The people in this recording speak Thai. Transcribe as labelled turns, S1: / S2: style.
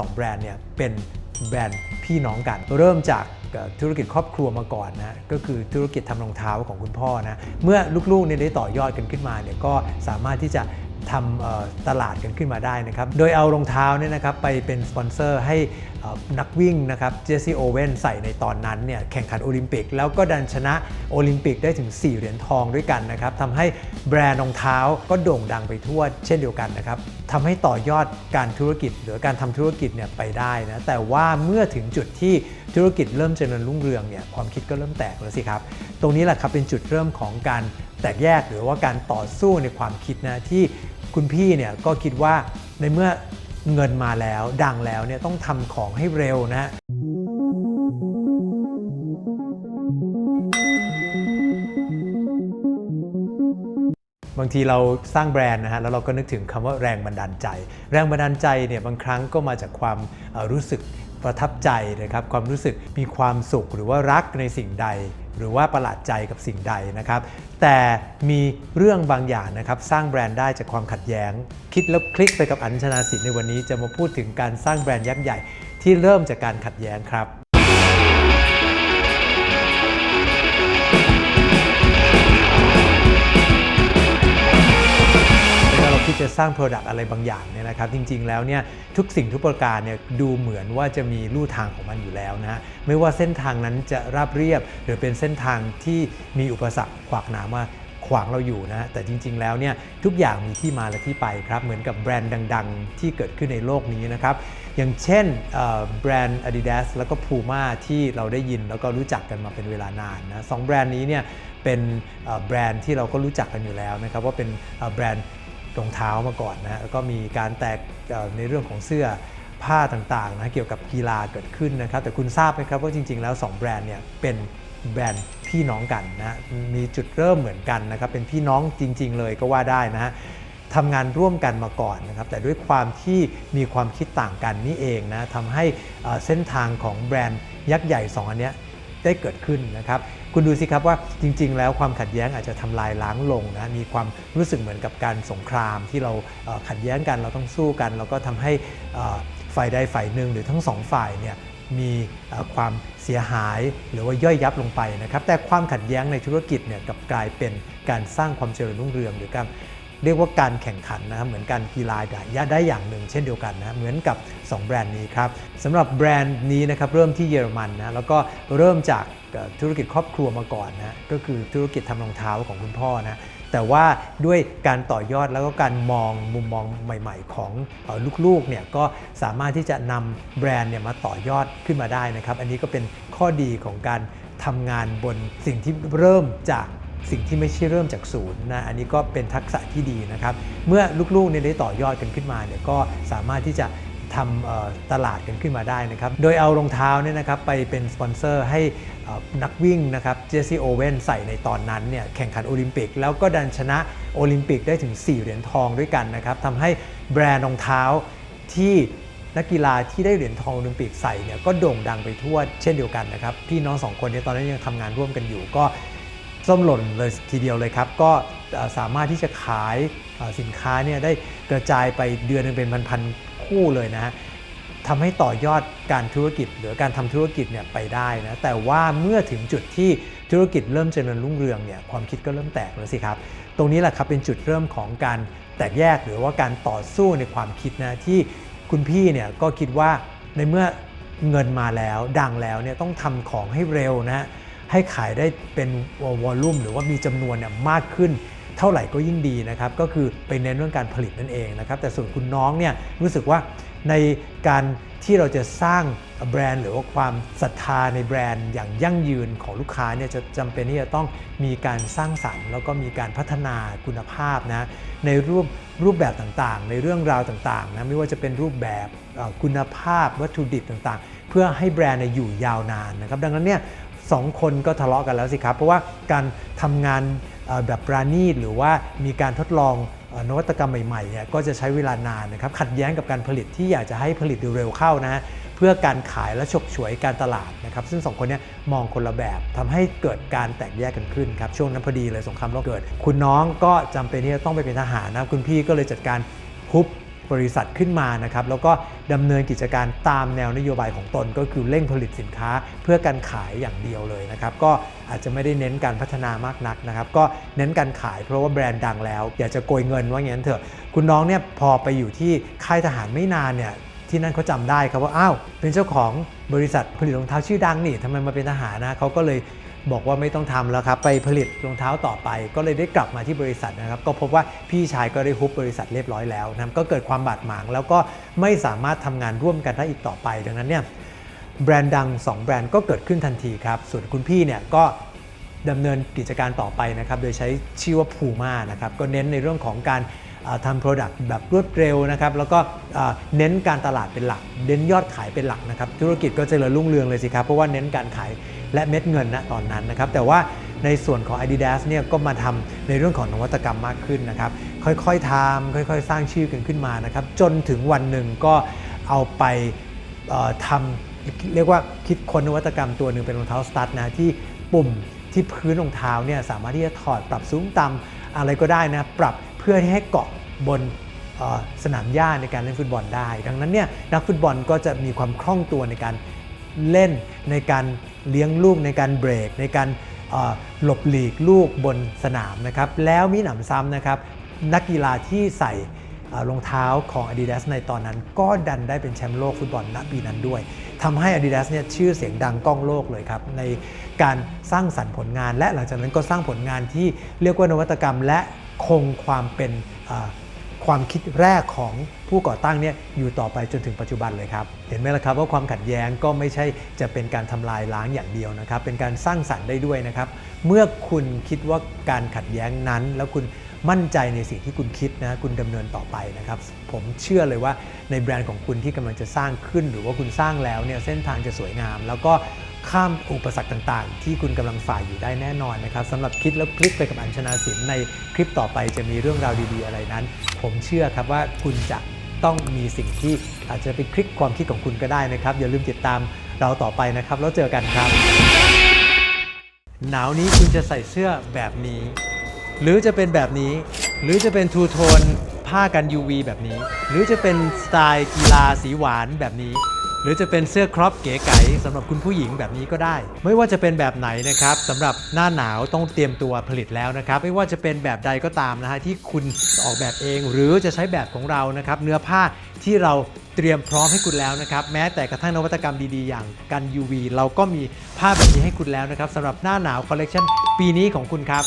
S1: สองแบรนด์เนี่ยเป็นแบรนด์พี่น้องกัน เริ่มจากธุรกิจครอบครัวมาก่อนนะก็คือธุรกิจทำรองเท้าของคุณพ่อนะเมื่อลูกๆเนี่ยได้ต่อยอดกันขึ้นมาเนี่ยก็สามารถที่จะ ทำตลาดกันขึ้นมาได้นะครับ โดยเอารองเท้าเนี่ยนะครับไปเป็นสปอนเซอร์ให้นักวิ่งนะครับเจสซี่โอเวนใส่ในตอนนั้นเนี่ยแข่งขันโอลิมปิก แล้วก็ดันชนะโอลิมปิกได้ถึง 4 เหรียญทองด้วยกันนะครับทำให้แบรนด์รองเท้าก็โด่งดังไปทั่วเช่นเดียวกันนะครับทำให้ต่อยอดการธุรกิจ หรือการทำธุรกิจเนี่ยไปได้นะแต่ว่าเมื่อถึงจุดที่ธุรกิจเริ่มเจริญรุ่งเรืองเนี่ยความคิดก็เริ่มแตกแล้วสิครับ ตรงนี้แหละครับเป็นจุดเริ่มของการแตกแยกหรือว่าการต่อสู้ในความคิดนะที่ คุณพี่เนี่ยก็คิดว่าในเมื่อเงินมาแล้วดังแล้วเนี่ยต้องทำของให้เร็วนะ บางทีเราสร้างแบรนด์นะฮะแล้วเราก็นึกถึงคำว่าแรงบันดาลใจ แรงบันดาลใจเนี่ยบางครั้งก็มาจากความรู้สึกประทับใจนะครับความรู้สึกมีความสุขหรือว่ารักในสิ่งใด หรือว่าประหลาดใจกับสิ่งใดนะครับ แต่มีเรื่องบางอย่างนะครับสร้างแบรนด์ได้จากความขัดแย้ง คิดแล้วคลิกไปกับอัญชนาสิทธิ์ในวันนี้จะมาพูดถึงการสร้างแบรนด์ยักษ์ใหญ่ที่เริ่มจากการขัดแย้งครับ เวลาเราคิดจะสร้าง Product อะไรบางอย่างเนี่ยนะครับจริงๆแล้วเนี่ยทุกสิ่งทุกประการเนี่ยดูเหมือนว่าจะมีลู่ทางของมันอยู่แล้วนะฮะไม่ว่าเส้นทางนั้นจะราบเรียบ หรือเป็นเส้นทางที่มีอุปสรรคขวากหนามาขวางเราอยู่นะแต่จริง ๆ แล้วเนี่ยทุกอย่างมีที่มาและที่ไปครับ เหมือนกับแบรนด์ดัง ๆ ที่เกิดขึ้นในโลกนี้นะครับ อย่างเช่นแบรนด์ Adidas แล้วก็ Puma ที่เราได้ยินแล้วก็รู้จักกันมาเป็นเวลานานนะสองแบรนด์นี้เนี่ยเป็นแบรนด์ที่เราก็รู้จักกันอยู่แล้วนะครับว่าเป็นแบรนด์ รองเท้ามาก่อนนะแล้วก็มีการแตกในเรื่องของเสื้อผ้าต่างๆนะเกี่ยวกับกีฬาเกิดขึ้นนะครับ แต่คุณทราบไหมครับว่าจริง ๆ แล้ว 2 แบรนด์เนี่ยเป็นแบรนด์พี่น้องกันนะมีจุดเริ่มเหมือนกันนะครับเป็นพี่น้องจริง ๆ เลยก็ว่าได้นะฮะทำงานร่วมกันมาก่อนนะครับ แต่ด้วยความที่มีความคิดต่างกันนี่เองนะทำให้เอ่อเส้นทางของแบรนด์ยักษ์ใหญ่ 2 อันเนี้ย ได้เกิดขึ้นนะครับ คุณดูสิครับว่าจริง ๆ แล้วความขัดแย้งอาจจะทำลายล้างลงนะมีความรู้สึกเหมือนกับการสงครามที่เราขัดแย้งกันเราต้องสู้กัน แล้วก็ทำให้ฝ่ายใดฝ่ายหนึ่งหรือทั้งสองฝ่ายเนี่ยมีความเสียหายหรือว่าย่อยยับลงไปนะครับ แต่ความขัดแย้งในธุรกิจเนี่ยกลับกลายเป็นการสร้างความเจริญรุ่งเรือง หรือการ เรียกว่าการแข่งขันนะครับเหมือนการกีฬาได้อย่างหนึ่ง เช่นเดียวกันนะเหมือนกับ 2 แบรนด์นี้ครับสำหรับแบรนด์นี้นะครับเริ่มที่เยอรมันนะแล้วก็เริ่มจากธุรกิจครอบครัวมาก่อนนะก็คือธุรกิจทำรองเท้าของคุณพ่อนะแต่ว่าด้วยการต่อยอดแล้วก็การมองมุมมองใหม่ ๆ ของลูกๆเนี่ยก็สามารถที่จะนำแบรนด์เนี่ยมาต่อยอดขึ้นมาได้นะครับ อันนี้ก็เป็นข้อดีของการทำงานบนสิ่งที่เริ่มจาก สิ่งที่ไม่ใช่เริ่มจากศูนย์นะอันนี้ก็เป็นทักษะที่ดีนะครับ เมื่อลูกๆเนี่ยได้ต่อยอดกันขึ้นมาเนี่ยก็สามารถที่จะทำตลาดกันขึ้นมาได้นะครับ โดยเอารองเท้าเนี่ยนะครับไปเป็นสปอนเซอร์ให้นักวิ่งนะครับเจสซี่โอเวนใส่ในตอนนั้นเนี่ยแข่งขันโอลิมปิก แล้วก็ดันชนะโอลิมปิกได้ถึง 4 เหรียญทองด้วยกันนะครับทำให้แบรนด์รองเท้าที่นักกีฬาที่ได้เหรียญทองโอลิมปิกใส่เนี่ยก็โด่งดังไปทั่วเช่นเดียวกันนะครับ พี่น้องสองคนเนี้ตอนนั้นยังทำงานร่วมกันอยู่ก็ ส้มหล่นเลยทีเดียวเลยครับ ก็สามารถที่จะขายสินค้าเนี่ยได้กระจายไปเดือนหนึงเป็นพันๆคู่เลยนะฮะทำให้ต่อยอดการธุรกิจหรือการทำธุรกิจเนี่ยไปได้นะแต่ว่าเมื่อถึงจุดที่ธุรกิจเริ่มเจริญรุ่งเรืองเนี่ยความคิดก็เริ่มแตกแล้วสิครับ ตรงนี้แหละครับเป็นจุดเริ่มของการแตกแยกหรือว่าการต่อสู้ในความคิดนะที่คุณพี่เนี่ยก็คิดว่าในเมื่อเงินมาแล้วดังแล้วเนี่ยต้องทำของให้เร็วนะ ให้ขายได้เป็นวอลลุ่มหรือว่ามีจำนวนเนี่ยมากขึ้น เท่าไหร่ก็ยิ่งดีนะครับ ก็คือไปเน้นเรื่องการผลิตนั่นเองนะครับ แต่ส่วนคุณน้องเนี่ยรู้สึกว่าในการที่เราจะสร้างแบรนด์ หรือว่าความศรัทธาในแบรนด์อย่างยั่งยืนของลูกค้าเนี่ยจะจำเป็นที่จะต้องมีการสร้างสรรค์ แล้วก็มีการพัฒนาคุณภาพนะในรูปรูปแบบต่างๆ ในเรื่องราวต่างๆนะไม่ว่าจะเป็นรูปแบบคุณภาพวัตถุดิบต่างๆ เพื่อให้แบรนด์อยู่ยาวนานนะครับดังนั้นเนี่ย สองคนก็ทะเลาะกันแล้วสิครับ เพราะว่าการทำงานแบบปราณีตหรือว่ามีการทดลองนวัตกรรมใหม่ๆเนี่ยก็จะใช้เวลานานนะครับขัดแย้งกับการผลิตที่อยากจะให้ผลิตเร็วๆเข้านะเพื่อการขายและฉกฉวยการตลาดนะครับซึ่งสองคนเนี้มองคนละแบบทำให้เกิดการแตกแยกกันขึ้นครับช่วงนั้นพอดีเลยสงครามโลกเกิด คุณน้องก็จำเป็นที่จะต้องไปเป็นทหารนะคุณพี่ก็เลยจัดการฮุบ บริษัทขึ้นมานะครับแล้วก็ดำเนินกิจการตามแนวนโยบายของตน ก็คือเร่งผลิตสินค้าเพื่อการขายอย่างเดียวเลยนะครับก็อาจจะไม่ได้เน้นการพัฒนามากนักนะครับก็เน้นการขายเพราะว่าแบรนด์ดังแล้ว อยากจะโกยเงินว่าอย่างนั้นเถอะ คุณน้องเนี่ยพอไปอยู่ที่ค่ายทหารไม่นานเนี่ยที่นั่นเขาจำได้ครับว่าอ้าวเป็นเจ้าของบริษัทผลิตรองเท้าชื่อดังนี่ทำไมมาเป็นทหารนะเขาก็เลย บอกว่าไม่ต้องทำแล้วครับ ไปผลิตรองเท้าต่อไป ก็เลยได้กลับมาที่บริษัทนะครับ ก็พบว่าพี่ชายก็ได้ฮุบบริษัทเรียบร้อยแล้วนะก็เกิดความบาดหมาง แล้วก็ไม่สามารถทำงานร่วมกันได้อีกต่อไป ดังนั้นเนี่ยแบรนด์ดัง 2 แบรนด์ก็เกิดขึ้นทันทีครับ ส่วนคุณพี่เนี่ยก็ดำเนินกิจการต่อไปนะครับ โดยใช้ชื่อว่า Puma นะครับ ก็เน้นในเรื่องของการ ทำ Product แบบรวดเร็วนะครับแล้วก็เน้นการตลาดเป็นหลัก เน้นยอดขายเป็นหลักนะครับธุรกิจก็เจริญรุ่งเรืองเลยสิครับเพราะว่าเน้นการขายและเม็ดเงินณตอนนั้นนะครับแต่ว่าในส่วนของ Adidas เนี่ยก็มาทำในเรื่องของนวัตกรรมมากขึ้นนะครับค่อยๆทำค่อยๆ สร้างชื่อกันขึ้นมานะครับจนถึงวันหนึ่งก็เอาไปทำเรียกว่าคิดค้นนวัตกรรมตัวหนึ่งเป็นรองเท้าสตั๊ดนะที่ปุ่มที่พื้นรองเท้าเนี่ยสามารถที่จะถอดปรับสูงต่ำอะไรก็ได้นะปรับ พื่อที่ให้เกาะบนสนามหญ้าในการเล่นฟุตบอลได้ ดังนั้นเนี่ยนักฟุตบอลก็จะมีความคล่องตัวในการเล่นในการเลี้ยงลูกในการเบรก ในการหลบหลีกลูกบนสนามนะครับแล้วมีหนำซ้ำนะครับนักกีฬาที่ใส่รองเท้าของ Adidas ในตอนนั้น ก็ดันได้เป็นแชมป์โลกฟุตบอลณปีนั้นด้วยทำให้ Adidas เนี่ยชื่อเสียงดังก้องโลกเลยครับ ในการสร้างสรรค์ผลงาน และหลังจากนั้นก็สร้างผลงานที่เรียกว่านวัตกรรม และ คงความเป็นความคิดแรกของผู้ก่อตั้งเนี่ยอยู่ต่อไปจนถึงปัจจุบันเลยครับ เห็นไหมล่ะครับว่าความขัดแย้งก็ไม่ใช่จะเป็นการทำลายล้างอย่างเดียวนะครับ เป็นการสร้างสรรค์ได้ด้วยนะครับ เมื่อคุณคิดว่าการขัดแย้งนั้น แล้วคุณมั่นใจในสิ่งที่คุณคิดนะคุณดำเนินต่อไปนะครับ ผมเชื่อเลยว่าในแบรนด์ของคุณที่กำลังจะสร้างขึ้น หรือว่าคุณสร้างแล้วเนี่ยเส้นทางจะสวยงาม แล้วก็ ข้ามอุปสรรคต่างๆ ที่คุณกำลังฝ่ายอยู่ได้แน่นอนนะครับสำหรับคิดแล้วคลิกไปกับอัญชนาสินในคลิปต่อไปจะมีเรื่องราวดีๆอะไรนั้น ผมเชื่อครับว่าคุณจะต้องมีสิ่งที่อาจจะเป็นคลิกความคิดของคุณก็ได้นะครับ อย่าลืมติดตามเราต่อไปนะครับ แล้วเจอกันครับ หนาวนี้คุณจะใส่เสื้อแบบนี้ หรือจะเป็นแบบนี้ หรือจะเป็นทูโทนผ้ากัน UV แบบนี้ หรือจะเป็นสไตล์กีฬาสีหวานแบบนี้ หรือจะเป็นเสื้อครอปเก๋ไก๋สำหรับคุณผู้หญิงแบบนี้ก็ได้ ไม่ว่าจะเป็นแบบไหนนะครับสำหรับหน้าหนาวต้องเตรียมตัวผลิตแล้วนะครับ ไม่ว่าจะเป็นแบบใดก็ตามนะฮะที่คุณออกแบบเอง หรือจะใช้แบบของเรานะครับเนื้อผ้าที่เราเตรียมพร้อมให้คุณแล้วนะครับ แม้แต่กระทั่งนวัตกรรมดีๆ อย่างกัน UV เราก็มีผ้าแบบนี้ให้คุณแล้วนะครับสำหรับหน้าหนาวคอลเลกชันปีนี้ของคุณครับ